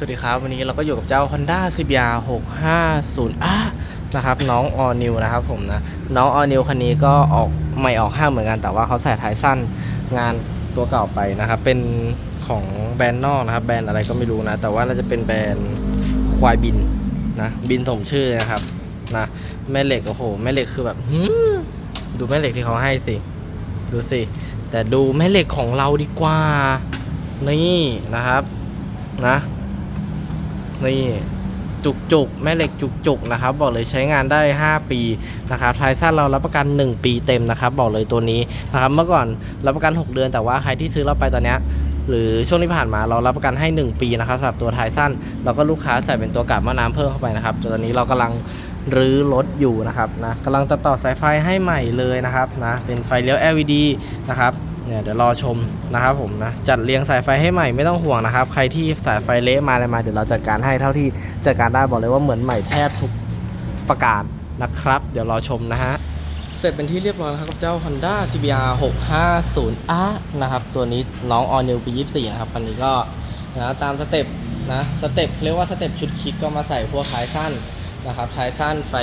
สวัสดีครับ วันนี้เราก็อยู่กับเจ้า Honda CBR 650อะนะครับ น้อง All New นะครับผมนะ น้อง All New คันนี้ก็ออกใหม่ออกห้างเหมือนกัน แต่ว่าเขาใส่ท้ายสั้นงานตัวเก่าไปนะครับ เป็นของแบรนด์นอกนะครับ แบรนด์อะไรก็ไม่รู้นะ แต่ว่าน่าจะเป็นแบรนด์ควายบินนะ บินสมชื่อนะครับนะแม่เหล็กโอ้โหแม่เหล็กคือแบบดูแม่เหล็กที่เขาให้สิ ดูสิ แต่ดูแม่เหล็กของเราดีกว่า นี่นะครับ นะ นี่จุกจุกแม่เหล็กจุกจุกนะครับ บอกเลยใช้งานได้ 5 ปีนะครับไท้ายสั้นเรารับประกัน 1 ปีเต็มนะครับ บอกเลยตัวนี้นะครับ เมื่อก่อนรับประกัน 6 เดือน แต่ว่าใครที่ซื้อเราไปตอนนี้หรือช่วงที่ผ่านมาเรารับประกันให้ 1 ปีนะครับสำหรับตัวไทสั้นแล้วก็ลูกค้าใส่เป็นตัวกาบมะน้ำเพิ่มเข้าไปนะครับตอนนี้เรากำลังรื้อรถอยู่นะครับนะกำลังจะต่อสายไฟให้ใหม่เลยนะครับนะเป็นไฟเลี้ยว LED นะครับ เนี่ยเดี๋ยวรอชมนะครับผมนะจัดเรียงสายไฟให้ใหม่ไม่ต้องห่วงนะครับ ใครที่สายไฟเละมาอะไรมาเดี๋ยวเราจัดการให้เท่าที่จัดการได้บอกเลยว่าเหมือนใหม่แทบทุกประการนะครับ เดี๋ยวรอชมนะฮะเสร็จเป็นที่เรียบร้อยแล้วครับกับเจ้า Honda CBR 650R นะครับ ตัวนี้น้อง All New ปี 24 นะครับคันนี้ก็นะตามสเต็ปนะสเต็ปเรียกว่าสเต็ปชุดคิดก็มาใส่พวกท้ายสั้น นะครับท้ายสั้นไฟ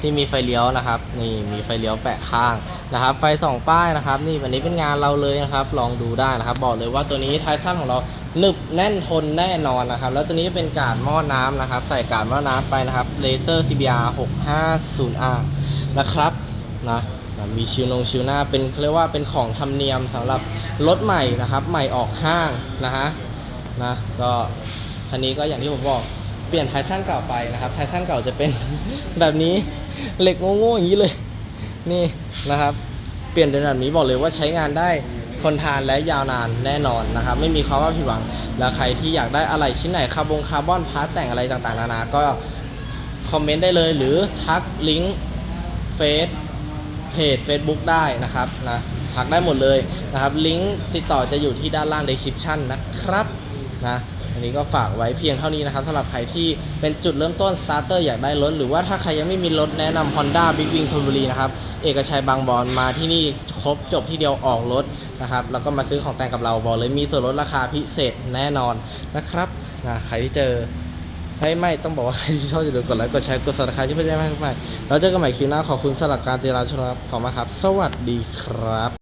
ที่มีไฟเลี้ยวนะครับนี่มีไฟเลี้ยวแปะข้างนะครับ ไฟสองป้ายนะครับ นี่วันนี้เป็นงานเราเลยนะครับ ลองดูได้นะครับ บอกเลยว่าตัวนี้ท้ายสั้นของเราหนึบแน่นทนแน่นอนนะครับ แล้วตัวนี้เป็นการหม้อน้ำนะครับ ใส่การหม้อน้ำไปนะครับเลเซอร์ CBR 650R นะครับนะมีชิวนงชิวหน้าเป็นเรียกว่าเป็นของธรรมเนียมสำหรับรถใหม่นะครับ ใหม่ออกห้างนะฮะนะก็คันนี้ก็อย่างที่ผมบอก เปลี่ยนไทสั้นเก่าไปนะครับไทสั้นเก่าจะเป็น แบบนี้เหล็กโง่ๆอย่างนี้เลย นี่นะครับ เปลี่ยนเป็นแบบนี้บอกเลยว่าใช้งานได้ทนทานและยาวนานแน่นอนนะครับ ไม่มีคำว่าผิดหวัง แล้วใครที่อยากได้อะไรชิ้นไหนคาร์บงคาร์บอนพาร์ตแต่งอะไรต่างๆ นานาก็คอมเมนต์ได้เลยหรือทักลิงก์เฟซเพจ Facebook ได้นะครับนะทักได้หมดเลยนะครับ ลิงก์ติดต่อจะอยู่ที่ด้านล่าง description นะครับนะ อันนี้ก็ฝากไว้เพียงเท่านี้นะครับสำหรับใครที่เป็นจุดเริ่มต้นสตาร์เตอร์อยากได้รถ หรือว่าถ้าใครยังไม่มีรถแนะนำ Honda Big Wing ธนบุรีนะครับ เอกชัยบางบอนมาที่นี่ครบจบที่เดียวออกรถนะครับ แล้วก็มาซื้อของแต่งกับเราบอกเลยมีส่วนลดราคาพิเศษแน่นอนนะครับนะใครที่เจอไม่ไม่ต้องบอกว่าใครที่ชอบอย่าลืมกดไลค์กดแชร์กดซับสไครต์ที่ไม่ได้มากไปแล้วเจอกันใหม่คลิปหน้าขอบคุณสำหรับการติดตามชมครับขอบคุณมากครับ สวัสดีครับ